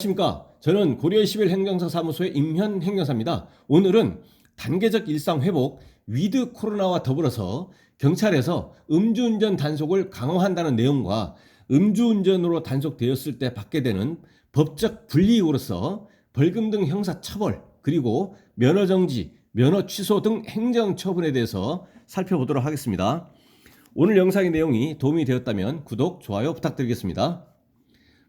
안녕하십니까. 저는 고려 11 행정사 사무소의 임현 행정사입니다. 오늘은 단계적 일상 회복, 위드 코로나와 더불어서 경찰에서 음주운전 단속을 강화한다는 내용과 음주운전으로 단속되었을 때 받게 되는 법적 불이익으로서 벌금 등 형사 처벌, 그리고 면허 정지, 면허 취소 등 행정 처분에 대해서 살펴보도록 하겠습니다. 오늘 영상의 내용이 도움이 되었다면 구독, 좋아요 부탁드리겠습니다.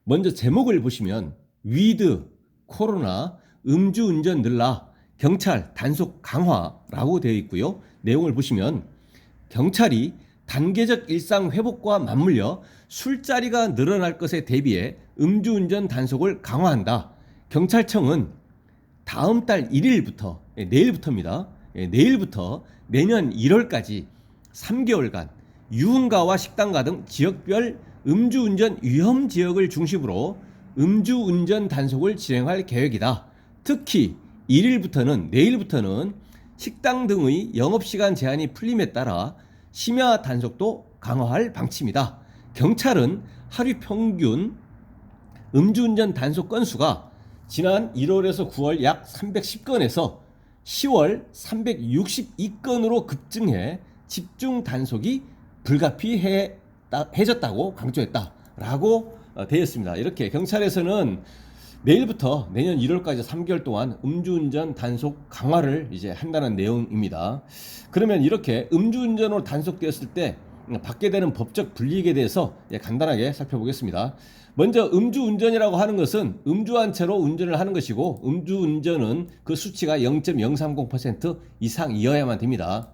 먼저 제목을 보시면 위드 코로나 음주운전 늘라 경찰 단속 강화라고 되어 있고요. 내용을 보시면 경찰이 단계적 일상 회복과 맞물려 술자리가 늘어날 것에 대비해 음주운전 단속을 강화한다. 경찰청은 다음 달 1일부터 예, 내일부터입니다. 예, 내일부터 내년 1월까지 3개월간 유흥가와 식당가 등 지역별 음주운전 위험 지역을 중심으로 음주운전 단속을 진행할 계획이다. 특히 1일부터는 내일부터는 식당 등의 영업시간 제한이 풀림에 따라 심야 단속도 강화할 방침이다. 경찰은 하루 평균 음주운전 단속 건수가 지난 1월에서 9월 약 310건에서 10월 362건으로 급증해 집중 단속이 불가피해졌다고 강조했다 라고 어, 되어 있습니다. 이렇게 경찰에서는 내일부터 내년 1월까지 3개월 동안 음주운전 단속 강화를 이제 한다는 내용입니다. 그러면 이렇게 음주운전으로 단속되었을 때 받게 되는 법적 불이익에 대해서 예, 간단하게 살펴보겠습니다. 먼저 음주운전이라고 하는 것은 음주한 채로 운전을 하는 것이고 음주운전은 그 수치가 0.030% 이상이어야만 됩니다.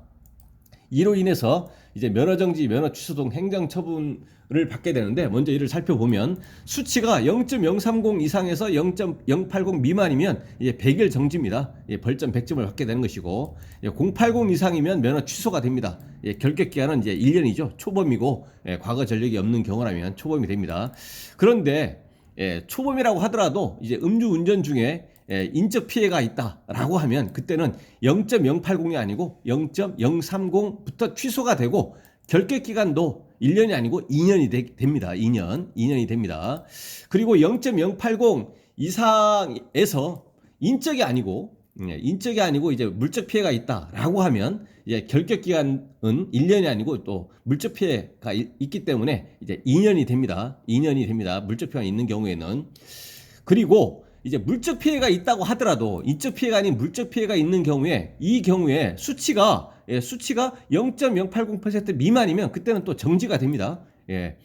이로 인해서 이제 면허 정지, 면허 취소 등 행정 처분을 받게 되는데 먼저 이를 살펴보면 수치가 0.030 이상에서 0.080 미만이면 이제 100일 정지입니다. 예, 벌점 100점을 받게 되는 것이고 예, 080 이상이면 면허 취소가 됩니다. 예, 결격 기한은 이제 1년이죠. 초범이고 예, 과거 전력이 없는 경우라면 초범이 됩니다. 그런데 예, 초범이라고 하더라도 이제 음주 운전 중에 예, 인적 피해가 있다라고 하면 그때는 0.080이 아니고 0.030부터 취소가 되고 결격 기간도 1년이 아니고 2년이 되, 됩니다. 2년, 2년이 됩니다. 그리고 0.080 이상에서 인적이 아니고 예, 인적이 아니고 이제 물적 피해가 있다라고 하면 이제 결격 기간은 1년이 아니고 또 물적 피해가 있기 때문에 이제 2년이 됩니다. 2년이 됩니다. 물적 피해가 있는 경우에는 그리고 이제 물적 피해가 있다고 하더라도 인적 피해가 아닌 물적 피해가 있는 경우에 이 경우에 수치가 예, 수치가 0.080% 미만이면 그때는 또 정지가 됩니다. 예.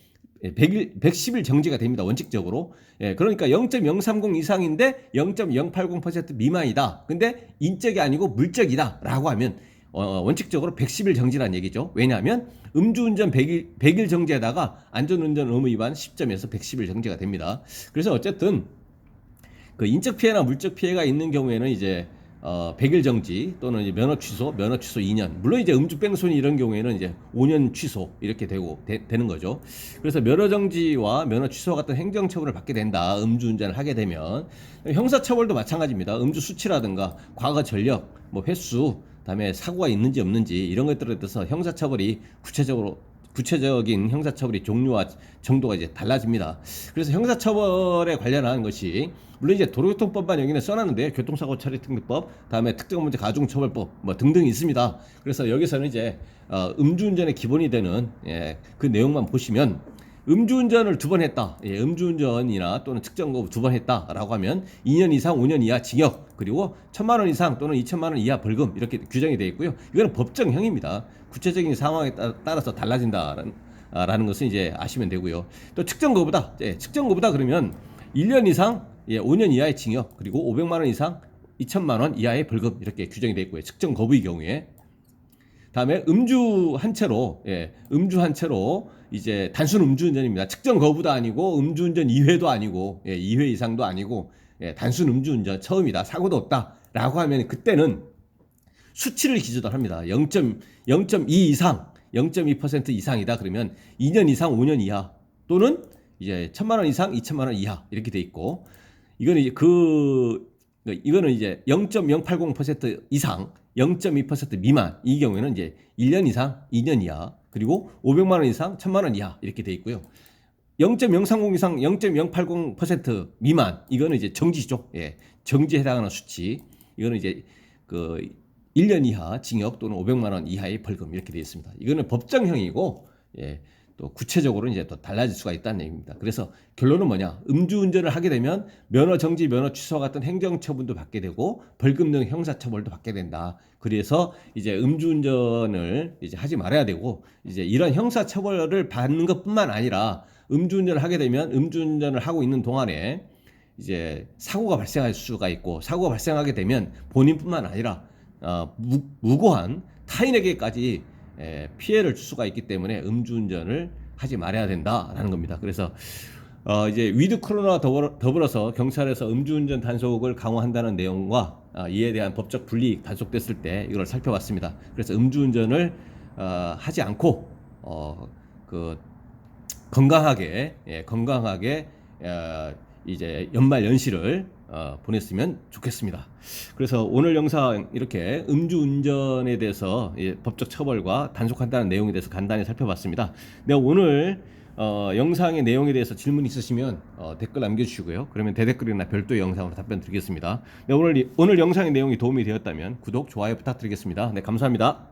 100일, 110일 정지가 됩니다. 원칙적으로. 예, 그러니까 0.030 이상인데 0.080% 미만이다. 근데 인적이 아니고 물적이다. 라고 하면 어, 원칙적으로 110일 정지란 얘기죠. 왜냐하면 음주운전 100일, 100일 정지에다가 안전운전 의무 위반 10점에서 110일 정지가 됩니다. 그래서 어쨌든 그 인적 피해나 물적 피해가 있는 경우에는 이제 어, 100일 정지 또는 면허 취소, 면허 취소 2년. 물론 이제 음주 뺑소니 이런 경우에는 이제 5년 취소 이렇게 되고 되, 는 거죠. 그래서 면허 정지와 면허 취소 같은 행정 처분을 받게 된다. 음주 운전을 하게 되면 형사 처벌도 마찬가지입니다. 음주 수치라든가 과거 전력, 뭐 횟수, 그다음에 사고가 있는지 없는지 이런 것들에 대해서 형사 처벌이 구체적으로 구체적인 형사처벌이 종류와 정도가 이제 달라집니다. 그래서 형사처벌에 관련한 것이 물론 이제 도로교통법만 여기는 써놨는데 교통사고 처리 특례법, 다음에 특정 문제 가중처벌법 뭐 등등 있습니다. 그래서 여기서는 이제 어, 음주운전의 기본이 되는 예, 그 내용만 보시면 음주운전을 두 번 했다. 예, 음주운전이나 또는 특정거부 두번 했다라고 하면 2년 이상 5년 이하 징역 그리고 1천만 원 이상 또는 2천만 원 이하 벌금 이렇게 규정이 되어 있고요. 이거는 법정형입니다. 구체적인 상황에 따라서 달라진다라는 라는 것은 이제 아시면 되고요. 또 측정거부다. 예, 측정거부다 그러면 1년 이상 예, 5년 이하의 징역 그리고 500만 원 이상 2천만 원 이하의 벌금 이렇게 규정이 되어 있고요. 측정 거부의 경우에 다음에 음주 한 채로 예, 음주 한 채로 이제 단순 음주운전입니다. 측정 거부도 아니고 음주운전 2회도 아니고 예, 2회 이상도 아니고 예, 단순 음주운전 처음이다. 사고도 없다라고 하면 그때는 수치를 기준으로 합니다. 0.0.2 이상, 0.2% 이상이다 그러면 2년 이상 5년 이하 또는 이제 1천만 원 이상 2천만 원 이하 이렇게 돼 있고 이거는 이제 그 이거는 이제 0.080% 이상 0.2% 미만 이 경우에는 이제 1년 이상 2년 이하 그리고 500만 원 이상 1000만 원 이하 이렇게 돼 있고요. 0.030 이상 0.080% 미만 이거는 이제 정지죠. 예. 정지에 해당하는 수치. 이거는 이제 그 1년 이하 징역 또는 500만 원 이하의 벌금 이렇게 되어 있습니다. 이거는 법정형이고 예. 또 구체적으로 이제 또 달라질 수가 있다는 얘기입니다. 그래서 결론은 뭐냐? 음주운전을 하게 되면 면허 정지, 면허 취소 같은 행정처분도 받게 되고 벌금 등 형사처벌도 받게 된다. 그래서 이제 음주운전을 이제 하지 말아야 되고 이제 이런 형사처벌을 받는 것뿐만 아니라 음주운전을 하게 되면 음주운전을 하고 있는 동안에 이제 사고가 발생할 수가 있고 사고가 발생하게 되면 본인뿐만 아니라 어, 무, 무고한 타인에게까지 에, 피해를 줄 수가 있기 때문에 음주운전을 하지 말아야 된다라는 겁니다. 그래서 어, 이제 위드 코로나 더불어, 더불어서 경찰에서 음주운전 단속을 강화한다는 내용과 아, 이에 대한 법적 불이익 단속됐을 때 이걸 살펴봤습니다. 그래서 음주운전을 어, 하지 않고 어, 그 건강하게 예, 건강하게 어, 이제 연말 연시를 어, 보냈으면 좋겠습니다. 그래서 오늘 영상 이렇게 음주운전에 대해서 예, 법적 처벌과 단속한다는 내용에 대해서 간단히 살펴봤습니다. 네, 오늘 어, 영상의 내용에 대해서 질문 있으시면 어, 댓글 남겨주시고요. 그러면 대댓글이나 별도의 영상으로 답변 드리겠습니다. 네, 오늘 이- 오늘 영상의 내용이 도움이 되었다면 구독, 좋아요 부탁드리겠습니다. 네, 감사합니다.